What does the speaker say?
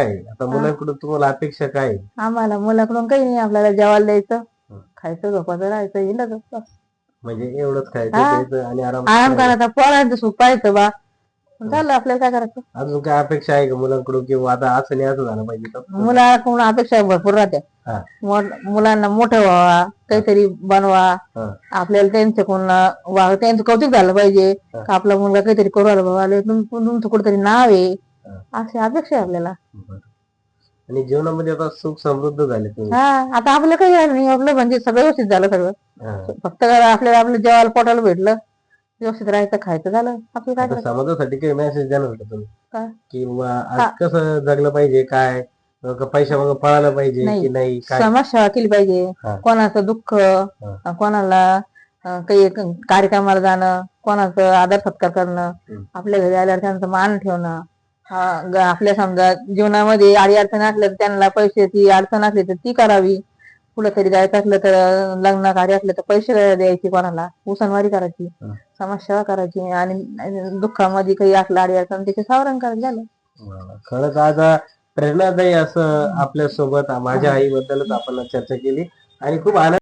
काय आता मुलांकडून तुम्हाला अपेक्षा काय? आम्हाला मुलाकडून काही नाही आपल्याला जेवायला द्यायचं. खायचं झोपायचं राहायचं बस. म्हणजे एवढंच खायचं हा. प्यायचं आणि आराम आराम करायचा. पोरांचं सुख पाहायचं बा झालं आपल्याला काय करायचं अजून काय अपेक्षा आहे का मुलांकडून किंवा आता असं नाही असं झालं पाहिजे? मुलाकडून अपेक्षा भरपूर राहत्या हा. मो- मुलांना मोठं व्हावा काहीतरी बनवा हा. आपल्याला त्यांच्याकडून वा त्यांचं कौतुक झालं पाहिजे. का आपला मुलगा काहीतरी करू आला बाबा तुम- तुमचं कुठेतरी नाव आहे. अशी अपेक्षा आहे आपल्याला. आणि जीवनामध्ये आता सुख समृद्ध झाले तुम्ही हा आता आपलं काही झालं नाही आपलं म्हणजे सगळं व्यवस्थित झालं सगळं हा. फक्त आपल्याला आपलं जेवायला पोटाला भेटलं व्यवस्थित राहायचं खायचं झालं आपलं काय आता करायचं समाजासाठी काही मेसेज देणार तुम्ही काय? की हा. आज कसं जगलं पाहिजे काय पैशा मग पळायला पाहिजे. की नाही काय समाज सेवा केली पाहिजे. कोणाचं दुःख कोणाला अं, काही क- कार्यक्रमाला जाणं कोणाचं आदर सत्कार करणं हम्म. आपल्या घरी आल्यावर त्यांचा मान ठेवणं आपल्या समजा जीवनामध्ये आडी अडचण असल्या तर त्यांना पैशाची अडचण असली तर ती करावी कुठं तरी जायचं असलं तर लग्न कार्य असलं तर पैसे द्यायचे कोणाला उसनवारी करायची. समाजसेवा करायची आणि दुःखामध्ये काही असलं आडी अडचण त्याचे सावरण करायचं झालं. खरंच आज प्रेरणादायी असं आपल्यासोबत माझ्या आईबद्दलच आपण चर्चा केली आणि खूप आनंद